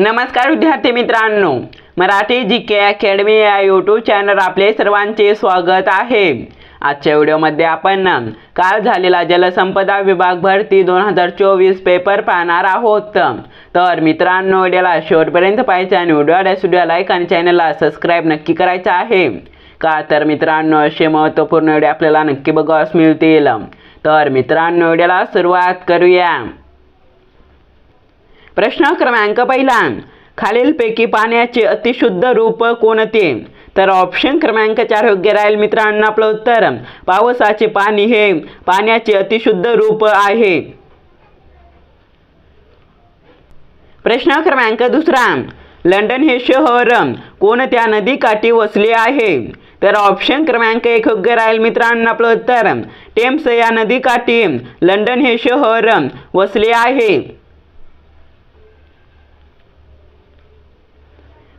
नमस्कार विद्यार्थी मित्रांनो. मराठी जी के अकॅडमी या यूट्यूब चॅनल आपले सर्वांचे स्वागत आहे. आजच्या व्हिडिओमध्ये आपण काल झालेला जलसंपदा विभाग भरती दोन हजार चोवीस पेपर पाहणार आहोत. तर मित्रांनो व्हिडिओला शेवटपर्यंत पाहायचं आणि व्हिडिओला व्हिडिओ लाईक आणि चॅनलला सबस्क्राईब नक्की करायचं आहे. का तर मित्रांनो असे महत्त्वपूर्ण व्हिडिओ आपल्याला नक्की बघावस मिळतील. तर मित्रांनो व्हिडिओला सुरुवात करूया. प्रश्न क्रमांक पहिला. खालीलपैकी पाण्याचे अतिशुद्ध रूप कोणते? तर ऑप्शन क्रमांक चार योग्य राहील मित्रांनो आपलं उत्तर. पावसाचे पाणी हे पाण्याचे अतिशुद्ध रूप आहे. प्रश्न क्रमांक दुसरा. लंडन हे शहर कोणत्या नदीकाठी वसले आहे? तर ऑप्शन क्रमांक एक योग्य राहील मित्रांनो आपलं उत्तर. टेम्स या नदीकाठी लंडन हे शहर वसले आहे.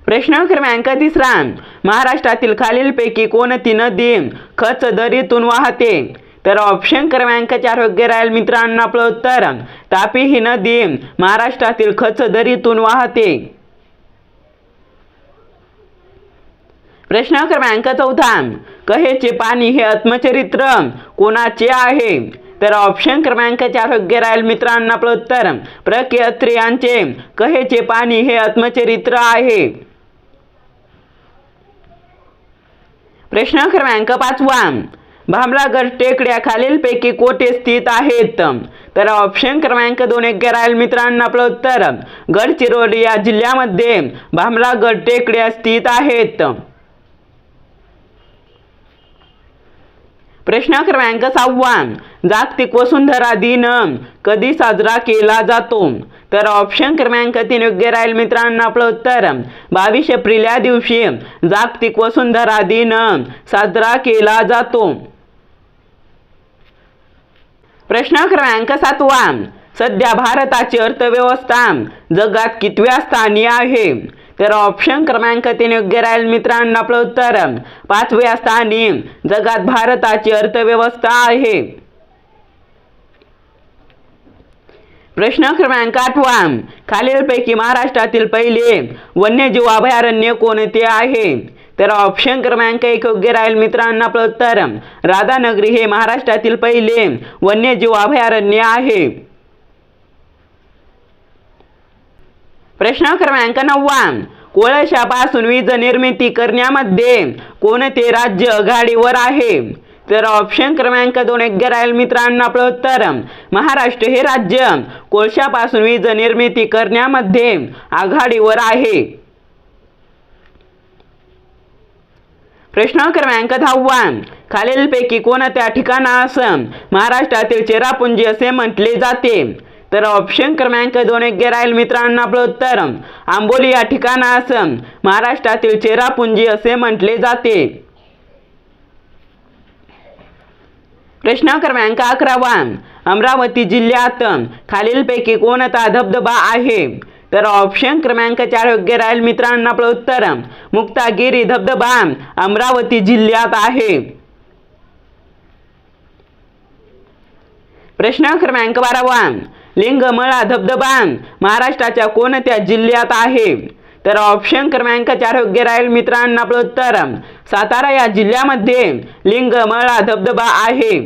प्रश्न क्रमांक तिसरा महाराष्ट्रातील खालीलपैकी कोणती नदी खच दरीतून वाहते? तर ऑप्शन क्रमांक चार योग्य राहील मित्रांनो आपलं उत्तर तापी ही नदी महाराष्ट्रातील खच दरीतून वाहते. प्रश्न क्रमांक चौथा कहेचे पाणी हे आत्मचरित्र कोणाचे आहे? तर ऑप्शन क्रमांक चार योग्य राहील मित्रांनो आपलं उत्तर प्र के अत्रे यांचे कहेचे पाणी हे आत्मचरित्र आहे? प्रश्न क्रमांक पाचवा भामरागड टेकड्या खालीलपैकी कोठे स्थित आहेत? तर ऑप्शन क्रमांक दोन योग्य राहील मित्रांनो आपलं उत्तर. गडचिरोली या जिल्ह्यामध्ये भामरागड टेकड्या स्थित आहेत. प्रश्न क्रमांक सहावा. जागतिक वसुंधरा दिन. कधी साजरा केला जातो? तर ऑप्शन क्रमांक तीन योग्य राहील मित्रांनो आपलं उत्तर. बावीस एप्रिल या दिवशी जागतिक वसुंधरा दिन साजरा केला जातो. प्रश्न क्रमांक सातवा. सध्या भारताची अर्थव्यवस्था जगात कितव्या स्थानी आहे? तर ऑप्शन क्रमांक तीन योग्य राहील मित्रांनो. आपलं उत्तर पाचव्या स्थानी जगात भारताची अर्थव्यवस्था आहे. प्रश्न क्रमांक आठवा. खालीलपैकी महाराष्ट्रातील पहिले वन्यजीव अभयारण्य कोणते आहे? तर ऑप्शन क्रमांक एक योग्य राहील मित्रांनो आपलं उत्तर राधानगरी हे महाराष्ट्रातील पहिले वन्यजीव अभयारण्य आहे. प्रश्न क्रमांक नववा कोळशापासून वीज निर्मिती करण्यामध्ये कोणते राज्य आघाडीवर आहे? तर ऑप्शन क्रमांक दोन योग्य राहील मित्रांनो आपलं उत्तर. महाराष्ट्र हे राज्य कोळशापासून वीज निर्मिती करण्यामध्ये आघाडीवर आहे. प्रश्न क्रमांक दहावा. खालीलपैकी कोणत्या ठिकाणास महाराष्ट्रातील चेरापुंजी असे म्हटले जाते? तर ऑप्शन क्रमांक दोन योग्य राहील मित्रांनो आपलं उत्तर. आंबोली या ठिकाणास महाराष्ट्रातील चेरापुंजी असे म्हटले जाते. प्रश्न क्रमांक अकरावा. अमरावती जिल्ह्यात खालीलपैकी कोणता धबधबा आहे? तर ऑप्शन क्रमांक चार योग्य राहील मित्रांनो आपलं उत्तर. मुक्तागिरी धबधबा अमरावती जिल्ह्यात आहे. प्रश्न क्रमांक बारावा. लिंगमळा धबधबा महाराष्ट्राच्या कोणत्या जिल्ह्यात आहे? तर ऑप्शन क्रमांक चार योग्य राहील मित्रांनो आपलं उत्तर. सातारा या जिल्ह्यामध्ये लिंगमळा धबधबा आहे.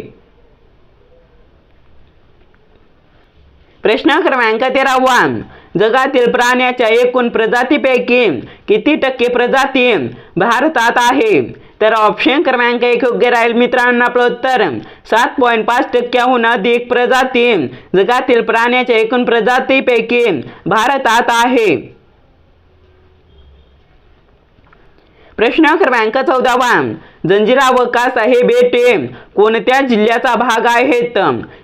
प्रश्न क्रमांक तेरावा. जगातील प्राण्याच्या एकूण प्रजातीपैकी किती टक्के प्रजाती भारतात आहे? तर ऑप्शन क्रमांक एक योग्य राहील मित्रांनो आपलं उत्तर. सात पॉईंट पाच टक्क्याहून अधिक प्रजाती. जगातील प्राण्याच्या एकूण प्रजातीपैकी भारतात आहे. प्रश्न क्रमांक चौदावा. जंजिरा व कासा हे बेटे. कोणत्या जिल्ह्याचा भाग आहेत?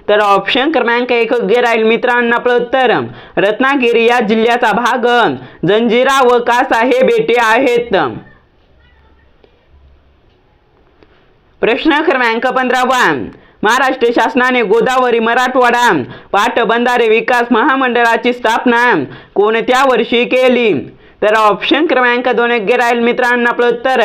तर ऑप्शन क्रमांक एक योग्य राहील मित्रांनो आपलं उत्तर. रत्नागिरी या जिल्ह्याचा भाग. जंजिरा व कासा हे बेटे आहेत. प्रश्न क्रमांक पंधरावा महाराष्ट्र शासनाने गोदावरी मराठवाडा पाटबंधारे विकास महामंडळाची स्थापना कोणत्या वर्षी केली? तर ऑप्शन क्रमांक दोन योग्य राहील मित्रांनो आपलं उत्तर.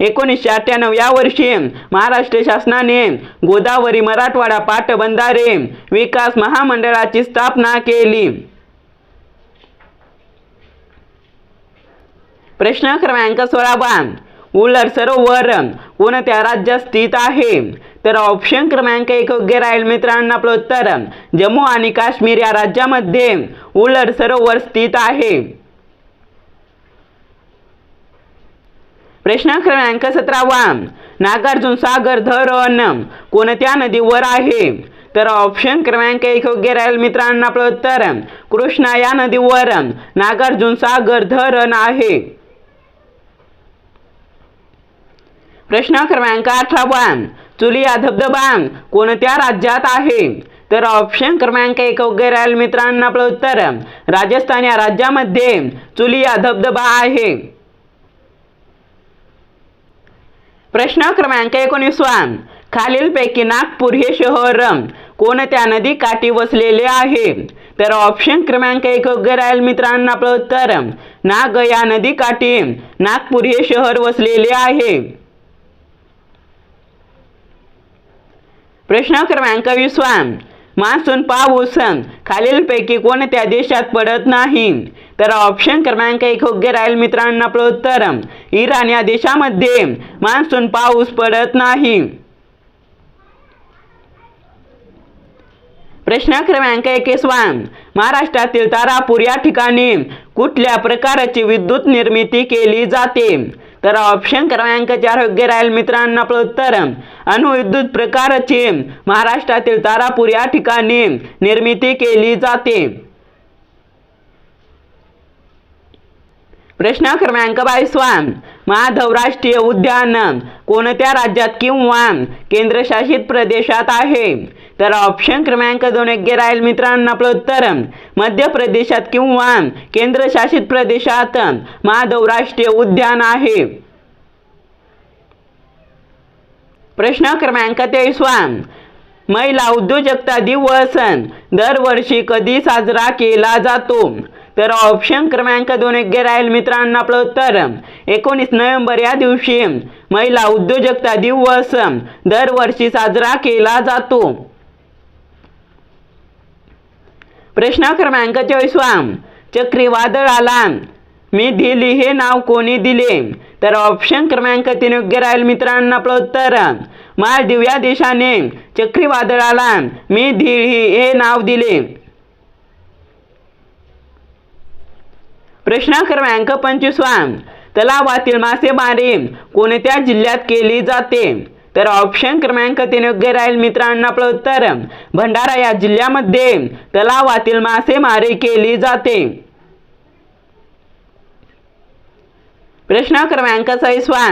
एकोणीसशे अठ्ठ्याण्णव या वर्षी महाराष्ट्र शासनाने गोदावरी मराठवाडा पाटबंधारे विकास महामंडळाची स्थापना केली. प्रश्न क्रमांक सोळावा उलर सरोवर कोणत्या राज्यात स्थित आहे. तर ऑप्शन क्रमांक एक योग्य राहील मित्रांनो आपलं उत्तर जम्मू आणि काश्मीर या राज्यामध्ये उलर सरोवर स्थित आहे. प्रश्न क्रमांक सतरावा नागार्जुन सागर धरण. कोणत्या नदीवर आहे? तर ऑप्शन क्रमांक एक योग्य राहील मित्रांनो आपलं उत्तर कृष्णा या नदीवर. नागार्जुन सागर धरण आहे. प्रश्न क्रमांक अठरावा चुली हा धबधबा कोणत्या राज्यात आहे? तर ऑप्शन क्रमांक एक वगैरे राहील मित्रांनो आपलं उत्तर. राजस्थान या राज्यामध्ये चुली हा धबधबा आहे. प्रश्न क्रमांक एकोणीसवा खालीलपैकी नागपूर हे शहर कोणत्या नदी काठी वसलेले आहे? तर ऑप्शन क्रमांक एक योग्य राहील मित्रांनो आपलं उत्तर. नाग या नदी काठी नागपूर हे शहर वसलेले आहे. प्रश्न क्रमांक वीसवा मान्सून पाऊस खालीलपैकी कोणत्या देशात पडत नाही? तर ऑप्शन क्रमांक एक योग्य राहील मित्रांनो आपलं उत्तर इराण या देशामध्ये मान्सून पाऊस पडत नाही. प्रश्न क्रमांक एकवीसवा महाराष्ट्रातील तारापूर या ठिकाणी कुठल्या प्रकारची विद्युत निर्मिती केली जाते? तर ऑप्शन क्रमांक चार योग्य राहील मित्रांनो आपलं उत्तर. अणुविद्युत प्रकारची महाराष्ट्रातील तारापूर या ठिकाणी निर्मिती केली जाते. प्रश्न क्रमांक बावीसवा. माधव राष्ट्रीय उद्यान. कोणत्या राज्यात किंवा केंद्रशासित प्रदेशात आहे? तर ऑप्शन क्रमांक दोन योग्य राहील मित्रांनो आपलं उत्तर. मध्य प्रदेशात किंवा केंद्रशासित प्रदेशात माधव राष्ट्रीय उद्यान आहे. प्रश्न क्रमांक तेवीसवा. महिला उद्योजकता दिवस दरवर्षी कधी साजरा केला जातो? तर ऑप्शन क्रमांक दोन योग्य राहील मित्रांनो आपलं उत्तर. एकोणीस नोव्हेंबर या दिवशी महिला उद्योजकता दिवस दरवर्षी साजरा केला जातो. प्रश्न क्रमांक चोवीसवा चक्रीवादळाला मी दिली हे नाव कोणी दिले? तर ऑप्शन क्रमांक तीन योग्य राहील मित्रांनो आपलं उत्तर. मालदीव या देशाने चक्रीवादळाला मी दिली हे नाव दिले. प्रश्न क्रमांक पंचवीसवा तलावातील मासेमारी कोणत्या जिल्ह्यात केली जाते? तर ऑप्शन क्रमांक तीन योग्य राहील मित्रांनो आपलं उत्तर. भंडारा या जिल्ह्यामध्ये तलावातील मासेमारी केली जाते. प्रश्न क्रमांक सहीसवा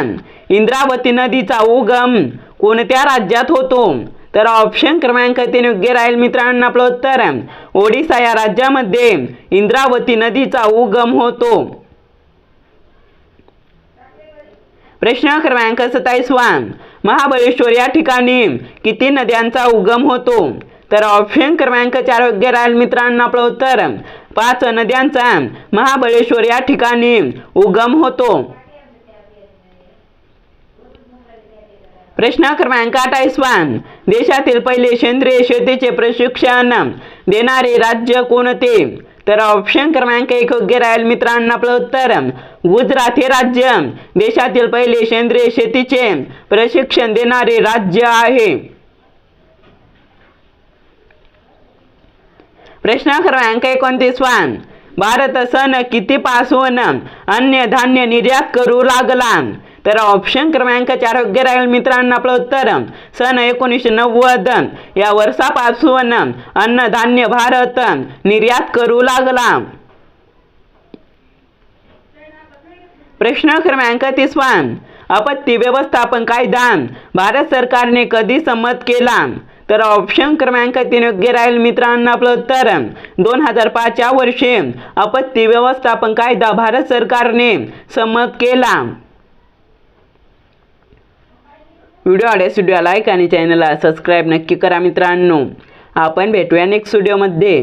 इंद्रावती नदीचा उगम कोणत्या राज्यात होतो? तर ऑप्शन क्रमांक तीन योग्य राहील मित्रांनो आपलं उत्तर. ओडिसा या राज्यामध्ये इंद्रावती नदीचा उगम होतो. प्रश्न क्रमांक सत्तावीसवा महाबळेश्वर या ठिकाणी किती नद्यांचा उगम होतो? तर ऑप्शन क्रमांक चार योग्य राहील मित्रांनो आपलं उत्तर. पाच नद्यांचा महाबळेश्वर या ठिकाणी उगम होतो. प्रश्न क्रमांक अठ्ठावीसवा देशातील पहिले सेंद्रिय शेतीचे प्रशिक्षण देणारे राज्य कोणते? तर ऑप्शन क्रमांक एक योग्य राहील मित्रांनो आपलं उत्तर. गुजरात हे राज्य. देशातील पहिले सेंद्रिय शेतीचे प्रशिक्षण देणारे राज्य आहे. प्रश्न क्रमांक एकोणतीसवा भारत सण कितीपासून अन्य धान्य निर्यात करू लागला? तर ऑप्शन क्रमांक चार योग्य राहील मित्रांनो आपलं उत्तर. सन एकोणीसशे नव्वद या वर्षापासून अन्नधान्य भारत निर्यात करू लागला. प्रश्न क्रमांक तिसवान आपत्ती व्यवस्थापन कायदा भारत सरकारने कधी संमत केला? तर ऑप्शन क्रमांक तीन योग्य राहील मित्रांनो आपलं उत्तर. दोन हजार पाचच्या वर्षी आपत्ती व्यवस्थापन कायदा भारत सरकारने संमत केला. व्हिडिओ आवडेल व्हिडिओ लाईक आणि चॅनलला सबस्क्राईब नक्की करा मित्रांनो. आपण भेटूया नेक्स्ट व्हिडिओमध्ये